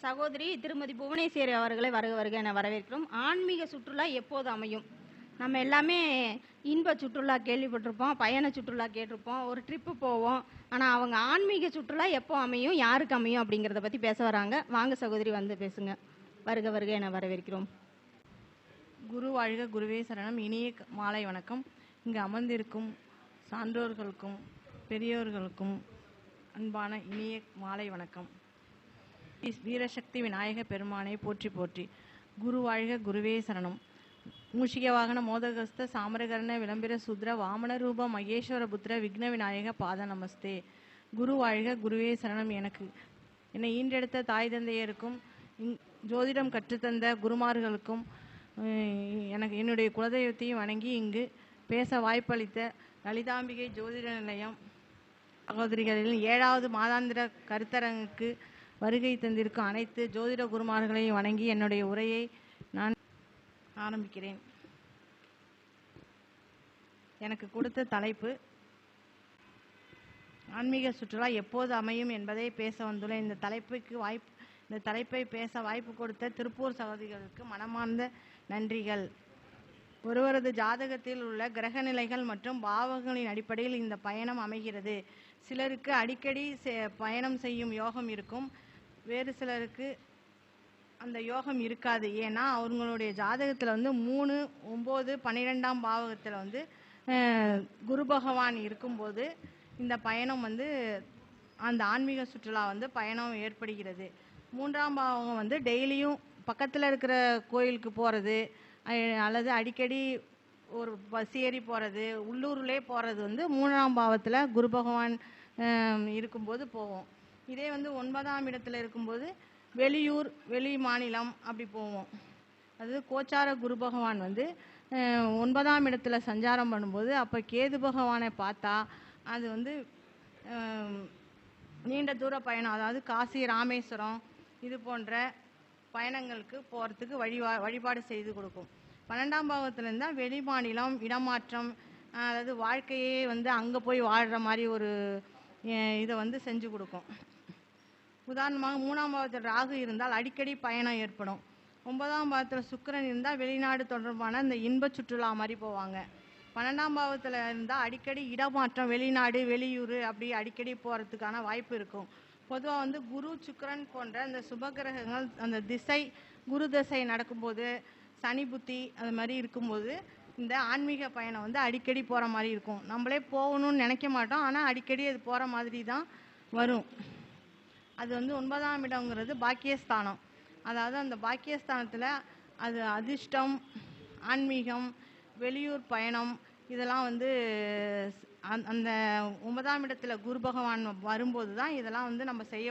சகோதரி திருமதி புவனேஸ்வரி அவர்களை வருக வருக என வரவேற்கிறோம். ஆன்மீக சுற்றுலா எப்போது அமையும்? நம்ம எல்லாமே இன்ப சுற்றுலா கேள்விப்பட்டிருப்போம் பயண சுற்றுலா கேட்டிருப்போம் ஒரு ட்ரிப்பு போவோம். ஆனால் அவங்க ஆன்மீக சுற்றுலா எப்போ அமையும் யாருக்கு அமையும் அப்படிங்கிறத பற்றி பேச வராங்க. வாங்க சகோதரி வந்து பேசுங்க. வருக வருக என வரவேற்கிறோம். குரு வாழ்க குருவே சரணம். இனிய மாலை வணக்கம். இங்கு அமர்ந்திருக்கும் சான்றோர்களுக்கும் பெரியோர்களுக்கும் அன்பான இனிய மாலை வணக்கம். வீரசக்தி விநாயக பெருமானை போற்றி போற்றி. குரு வாழ்க குருவே சரணம். மூஷிக வாகன மோதகஸ்த சாமரகர்ண விளம்பிர சுத்ர வாமன ரூப மகேஸ்வர புத்திர விக்ன விநாயக பாத நமஸ்தே. குரு வாழ்க குருவே சரணம் எனக்கு. என்னை ஈன்றெடுத்த தாய் தந்தையருக்கும் இங்- ஜோதிடம் கற்றுத்தந்த குருமார்களுக்கும் எனக்கு என்னுடைய குலதெய்வத்தையும் வணங்கி இங்கு பேச வாய்ப்பளித்த லலிதாம்பிகை ஜோதிட நிலையம் சகோதரிகளில் ஏழாவது மாதாந்திர கருத்தரங்குக்கு வருகை தந்திருக்கும் அனைத்து ஜோதிட குருமார்களையும் வணங்கி என்னுடைய உரையை நான் ஆரம்பிக்கிறேன். எனக்கு கொடுத்த தலைப்பு ஆன்மீக சுற்றுலா எப்போது அமையும் என்பதை பேச வந்துள்ளேன். இந்த தலைப்புக்கு வாய்ப்பு இந்த தலைப்பை பேச வாய்ப்பு கொடுத்த திருப்பூர் சகோதரிகளுக்கு மனமார்ந்த நன்றிகள். ஒருவரது ஜாதகத்தில் உள்ள கிரக நிலைகள் மற்றும் பாவங்களின் அடிப்படையில் இந்த பயணம் அமைகிறது. சிலருக்கு அடிக்கடி செ- பயணம் செய்யும் யோகம் இருக்கும். வேறு சிலருக்கு அந்த யோகம் இருக்காது. ஏன்னா அவங்களுடைய ஜாதகத்தில் வந்து மூணு ஒம்பது பன்னிரெண்டாம் பாவகத்தில் வந்து குரு பகவான் இருக்கும்போது இந்த பயணம் வந்து அந்த ஆன்மீக சுற்றுலா வந்து பயணம் ஏற்படுகிறது. மூன்றாம் பாவகம் வந்து டெய்லியும் பக்கத்தில் இருக்கிற கோயிலுக்கு போகிறது அல்லது அடிக்கடி ஒரு பஸ் ஏறி போகிறது உள்ளூர்லேயே போகிறது வந்து மூணாம் பாவத்தில் குரு பகவான் இருக்கும்போது போவோம். இதே வந்து ஒன்பதாம் இடத்துல இருக்கும்போது வெளியூர் வெளி மாநிலம் அப்படி போவோம். அது கோச்சார குரு பகவான் வந்து ஒன்பதாம் இடத்துல சஞ்சாரம் பண்ணும்போது அப்போ கேது பகவானை பார்த்தா அது வந்து நீண்ட தூர பயணம். அதாவது காசி ராமேஸ்வரம் இது போன்ற பயணங்களுக்கு போகிறதுக்கு வழிவா வழிபாடு செய்து கொடுக்கும். பன்னெண்டாம் பாவத்துல இருந்தால் வெளி மாநிலம் இடமாற்றம் அதாவது வாழ்க்கையே வந்து அங்கே போய் வாழ்கிற மாதிரி ஒரு இதை வந்து செஞ்சு கொடுக்கும். உதாரணமாக மூணாம் பாவத்தில் ராகு இருந்தால் அடிக்கடி பயணம் ஏற்படும். ஒன்பதாம் பாவத்தில் சுக்கரன் இருந்தால் வெளிநாடு தொடர்பான இந்த இன்ப சுற்றுலா மாதிரி போவாங்க. பன்னெண்டாம் பாவத்தில் இருந்தால் அடிக்கடி இடமாற்றம் வெளிநாடு வெளியூர் அப்படி அடிக்கடி போகிறதுக்கான வாய்ப்பு இருக்கும். பொதுவாக வந்து குரு சுக்கரன் போன்ற அந்த சுபகிரகங்கள் அந்த திசை குரு திசை நடக்கும்போது சனி புத்தி அது மாதிரி இருக்கும்போது இந்த ஆன்மீக பயணம் வந்து அடிக்கடி போகிற மாதிரி இருக்கும். நம்மளே போகணும்னு நினைக்க மாட்டோம். ஆனால் அடிக்கடி அது போகிற மாதிரி தான் வரும். அது வந்து ஒன்பதாம் இடங்கிறது பாக்கியஸ்தானம். அதாவது அந்த பாக்கியஸ்தானத்தில் அது அதிர்ஷ்டம் ஆன்மீகம் வெளியூர் பயணம் இதெல்லாம் வந்து அந்த- அந்த ஒன்பதாம் இடத்துல குரு பகவான் வரும்போது தான் இதெல்லாம் வந்து நம்ம செய்ய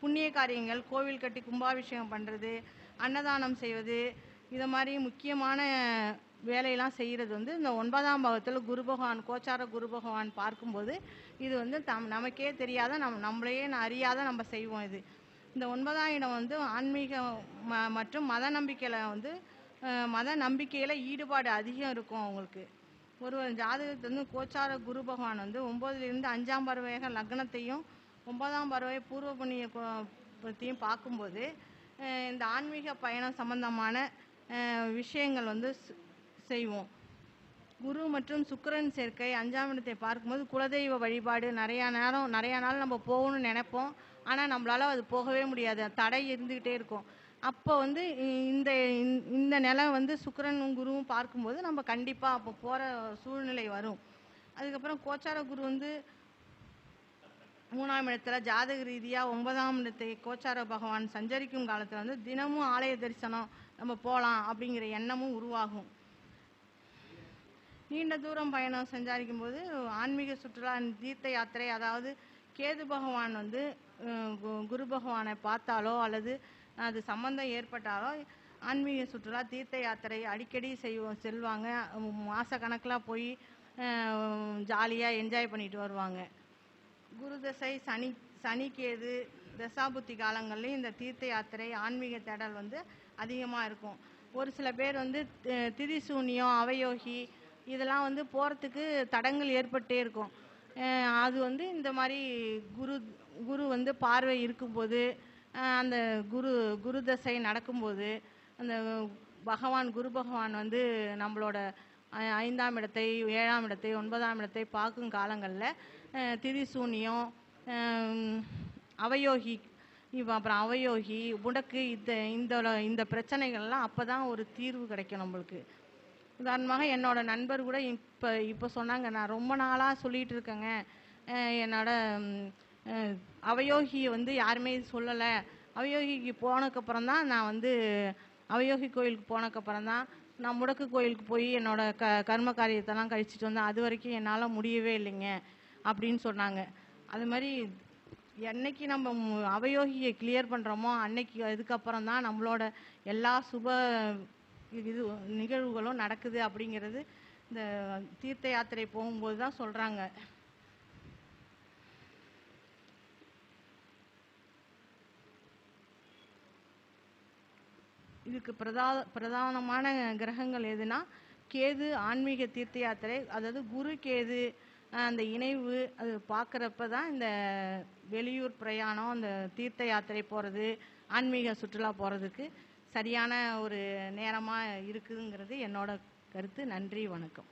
புண்ணிய காரியங்கள் கோவில் கட்டி கும்பாபிஷேகம் பண்ணுறது அன்னதானம் செய்வது இதை மாதிரி முக்கியமான வேலையெல்லாம் செய்கிறது வந்து இந்த ஒன்பதாம் பாவத்தில் குரு பகவான் கோச்சார குரு பகவான் பார்க்கும்போது இது வந்து தம் நமக்கே தெரியாத நம் நம்மளையே அறியாத நம்ம செய்வோம் இது. இந்த ஒன்பதாம் இடம் வந்து ஆன்மீக ம மற்றும் மத நம்பிக்கையில் வந்து மத நம்பிக்கையில் ஈடுபாடு அதிகம் இருக்கும் அவங்களுக்கு. ஒரு ஜாதகத்தில் வந்து கோச்சார குரு பகவான் வந்து ஒம்பதுலேருந்து அஞ்சாம் பறவையாக லக்னத்தையும் ஒன்பதாம் பறவை பூர்வ புண்ணிய பற்றியும் பார்க்கும்போது இந்த ஆன்மீக பயணம் சம்பந்தமான விஷயங்கள் வந்து செய்வோம். குரு மற்றும் சுக்கரன் சேர்க்கை அஞ்சாம் இடத்தை பார்க்கும்போது குலதெய்வ வழிபாடு நிறையா நேரம் நிறையா நாள் நம்ம போகணும்னு நினைப்போம். ஆனால் நம்மளால் அது போகவே முடியாது. தடை இருந்துக்கிட்டே இருக்கும். அப்போ வந்து இ- இந்த இந்த- இந்த நிலை வந்து சுக்கரனும் குருவும் பார்க்கும்போது நம்ம கண்டிப்பாக அப்போ போகிற சூழ்நிலை வரும். அதுக்கப்புறம் கோச்சார குரு வந்து மூணாம் இடத்துல ஜாதக ரீதியாக ஒன்பதாம் இடத்தை கோச்சார பகவான் சஞ்சரிக்கும் காலத்தில் வந்து தினமும் ஆலய தரிசனம் நம்ம போகலாம் அப்படிங்கிற எண்ணமும் உருவாகும். நீண்ட தூரம் பயணம் சஞ்சாரிக்கும் போது ஆன்மீக சுற்றுலா தீர்த்த யாத்திரை அதாவது கேது பகவான் வந்து கு- குரு பகவானை பார்த்தாலோ அல்லது அது சம்பந்தம் ஏற்பட்டாலோ ஆன்மீக சுற்றுலா தீர்த்த யாத்திரை அடிக்கடி செய்வோம் செல்வாங்க. மாத கணக்கில் போய் ஜாலியாக என்ஜாய் பண்ணிட்டு வருவாங்க. குரு தசை சனி சனிக்கேது தசாபுத்தி காலங்கள்லையும் இந்த தீர்த்த யாத்திரை ஆன்மீக தேடல் வந்து அதிகமாக இருக்கும். ஒரு சில பேர் வந்து திரிசூன்யம் அவயோகி இதெல்லாம் வந்து போகிறதுக்கு தடங்கள் ஏற்பட்டே இருக்கும். அது வந்து இந்த மாதிரி குரு குரு வந்து பார்வை இருக்கும்போது அந்த குரு குரு தசை நடக்கும்போது அந்த பகவான் குரு பகவான் வந்து நம்மளோட ஐந்தாம் இடத்தை ஏழாம் இடத்தை ஒன்பதாம் இடத்தை பார்க்கும் காலங்களில் திரிசூனியம் அவயோகி இப்போ அப்புறம் அவயோகி முடக்கு இந்த இந்த இந்த பிரச்சனைகள்லாம் அப்போ தான் ஒரு தீர்வு கிடைக்கும் நம்மளுக்கு. உதாரணமாக என்னோட நண்பர் கூட இப்போ இப்போ சொன்னாங்க. நான் ரொம்ப நாளாக சொல்லிட்டு இருக்கேங்க. என்னோடய என்னோட அவயோகியை வந்து யாருமே சொல்லலை. அவயோகிக்கு போனதுக்கப்புறம் தான் நான் வந்து அவயோகி கோயிலுக்கு போனதுக்கப்புறம் தான் நான் முடக்கு கோயிலுக்கு போய் என்னோட க கர்ம காரியத்தெல்லாம் கழிச்சிட்டு வந்தேன். அது வரைக்கும் என்னால் முடியவே இல்லைங்க அப்படின்னு சொன்னாங்க. அது மாதிரி என்னைக்கு நம்ம அவயோகியை கிளியர் பண்ணுறோமோ அன்னைக்கு அதுக்கப்புறம் தான் நம்மளோட எல்லா சுப இது நிகழ்வுகளும் நடக்குது அப்படிங்கிறது இந்த தீர்த்த யாத்திரை போகும்போது தான் சொல்கிறாங்க இதுக்கு பிரதா பிரதானமான கிரகங்கள் எதுனா கேது ஆன்மீக தீர்த்த யாத்திரை அதாவது குரு கேது அந்த இணைவு அது பார்க்குறப்ப தான் இந்த வெளியூர் பிரயாணம் அந்த தீர்த்த யாத்திரை போகிறது ஆன்மீக சுற்றுலா போகிறதுக்கு சரியான ஒரு நேரமாக இருக்குதுங்கிறது என்னோட கருத்து. நன்றி வணக்கம்.